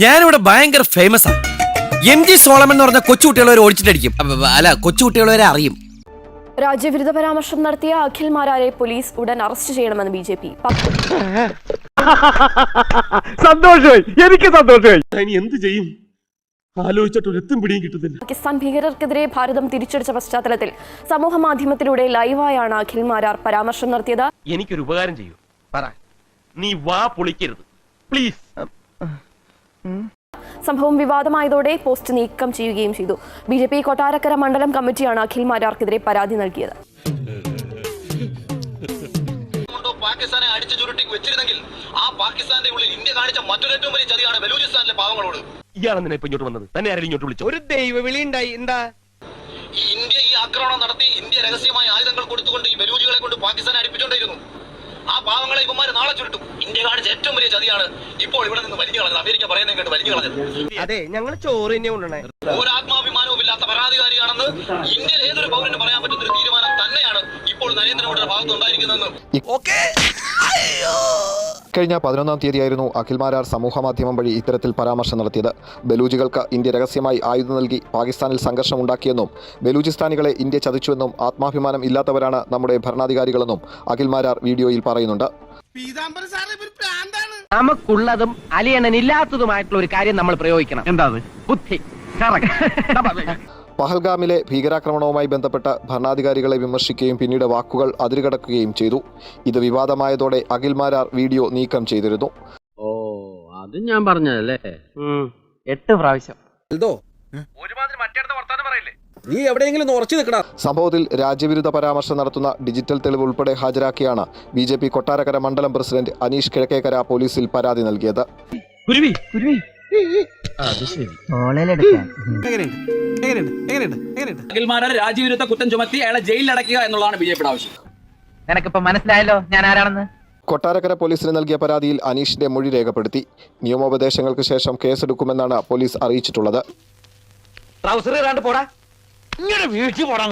ഞാനിവിടെ ഭയങ്കര ഫേമസ് ആണ് എം ജി സോളമൻ എന്ന് പറഞ്ഞ കൊച്ചുകുട്ടികളെ ഓടിച്ചിട്ടടിക്കും. അപ്പ- അല്ല കൊച്ചുകുട്ടികളെ അറിയും. രാജ്യവിരുദ്ധ പരാമർശം നടത്തിയ അഖിൽ മാരാരെ പോലീസ് ഉടൻ അറസ്റ്റ് ചെയ്യണമെന്ന് ബി ജെ പി. സന്തോഷമായി. എനിക്ക് സന്തോഷമായി. ഇനി എന്ത് ചെയ്യും? പിടിയും കിട്ടുന്നില്ല. പാകിസ്ഥാൻ ഭീകരർക്കെതിരെ ഭാരതം തിരിച്ചടിച്ച പശ്ചാത്തലത്തിൽ സമൂഹ മാധ്യമത്തിലൂടെ ലൈവായാണ് അഖിൽ മാരാർ പരാമർശം നടത്തിയത്. എനിക്കൊരു ഉപകാരം ചെയ്യൂ. പറ. നീ വാ പൊളിക്കരുത്. പ്ലീസ് സംഭവം വിവാദമായതോടെ പോസ്റ്റ് നീക്കം ചെയ്യുകയും ചെയ്തു. ബി ജെ പി കൊട്ടാരക്കര മണ്ഡലം കമ്മിറ്റിയാണ് അഖിൽ മാരാർക്കെതിരെ പരാതി നൽകിയത്. കൊണ്ടോ പാകിസ്ഥാനെ അടിച്ചു ചുരുട്ടി വെച്ചിരുന്നെങ്കിൽ ആ പാകിസ്ഥാന്റെ ഉള്ളിൽ ഇന്ത്യ കാണിച്ച മറ്റൊരു ഏറ്റവും വലിയ ചതിയാണ് ബലൂചിസ്ഥാനിലെ പാവങ്ങളോട്. ഇയാളെന്നെ ഇപ്പൊ ഇങ്ങോട്ട് വന്നത്. തന്നെ ആരെങ്കിലും ഇങ്ങോട്ട് വിളിച്ചു? ഒരു ദൈവ വിളി ഉണ്ടായി. എന്താ? ഈ ഇന്ത്യ ഈ ആക്രമണം നടത്തി ഇന്ത്യ രഹസ്യമായ ആയുധങ്ങൾ കൊടുത്തുകൊണ്ട് ഈ ബലൂജികളെ കൊണ്ട് പാകിസ്ഥാനെ അടിപ്പിച്ചുകൊണ്ടിരുന്നു ആ പാവങ്ങളെ ഇവന്മാരെ നാളെ ചുരുട്ടും. ഇന്ത്യ കാണിച്ച ഏറ്റവും വലിയ ചതിയാണ് ഇപ്പോൾ ഇവിടെ നിന്ന് വലിഞ്ഞു കളഞ്ഞത്. അമേരിക്ക പറയുന്നത് കേട്ട് വലിഞ്ഞു കളഞ്ഞത്. അതെ ഞങ്ങൾ ചോറ് തന്നെ ഒരാത്മാഭിമാനവും ഒരു ആത്മാഭിമാനവും ഇല്ലാത്ത പരാധികാരിയാണെന്ന് ഇന്ത്യയിൽ ഏതൊരു പൗരന് പറയാൻ പറ്റുന്ന ഒരു തീരുമാനം തന്നെയാണ് ഇപ്പോൾ നരേന്ദ്രമോദിയുടെ ഭാഗത്ത് ഉണ്ടായിരിക്കുന്നതെന്ന് കഴിഞ്ഞ പതിനൊന്നാം തീയതിയായിരുന്നു അഖിൽമാരാർ സമൂഹമാധ്യമം വഴി ഇത്തരത്തിൽ പരാമർശം നടത്തിയത്. ബലൂജികൾക്ക് ഇന്ത്യ രഹസ്യമായി ആയുധം നൽകി പാകിസ്ഥാനിൽ സംഘർഷം ഉണ്ടാക്കിയെന്നും ബലൂചിസ്ഥാനികളെ ഇന്ത്യ ചതിച്ചുവെന്നും ആത്മാഭിമാനം ഇല്ലാത്തവരാണ് നമ്മുടെ ഭരണാധികാരികളെന്നും അഖിൽമാരാർ വീഡിയോയിൽ പറയുന്നുണ്ട്. നമുക്കുള്ളതും അലിയണനില്ലാത്തതുമായിട്ടുള്ള ഒരു കാര്യം നമ്മൾ പ്രയോഗിക്കണം. എന്താ ബുദ്ധി. പഹൽഗാമിലെ ഭീകരാക്രമണവുമായി ബന്ധപ്പെട്ട ഭരണാധികാരികളെ വിമർശിക്കുകയും പിന്നീട് വാക്കുകൾ അതിരുകടക്കുകയും ചെയ്തു. ഇത് വിവാദമായതോടെ അഖിൽ മാരാർ വീഡിയോ നീക്കം ചെയ്തിരുന്നു. ഓ അത് ഞാൻ പറഞ്ഞതല്ലേ? എട്ട് പ്രാവശ്യം. നീ എവിടെയെങ്കിലും ഉറച്ചു നിൽക്കണ സംഭവത്തിൽ രാജ്യവിരുദ്ധ പരാമർശം നടത്തുന്ന ഡിജിറ്റൽ തെളിവ് ഉൾപ്പെടെ ഹാജരാക്കിയാണ് ബി ജെ പി കൊട്ടാരക്കര മണ്ഡലം പ്രസിഡന്റ് അനീഷ് കിഴക്കേക്കര പോലീസിൽ പരാതി നൽകിയത്. രാജ്യവിരുദ്ധ കുറ്റം ചുമത്തി അയാളെ ജയിലിൽ അടയ്ക്കുക എന്നുള്ളതാണ് ബി ജെ പിയുടെ ആവശ്യം. നിനക്കിപ്പോ മനസ്സിലായല്ലോ ഞാൻ ആരാണെന്ന്? കൊട്ടാരക്കര പോലീസിന് നൽകിയ പരാതിയിൽ അനീഷിന്റെ മൊഴി രേഖപ്പെടുത്തി. നിയമോപദേശങ്ങൾക്ക് ശേഷം കേസെടുക്കുമെന്നാണ് പോലീസ് അറിയിച്ചിട്ടുള്ളത്. ട്രൗസർ പോടാ. ഇങ്ങനെ വീഴ്ച പോടാ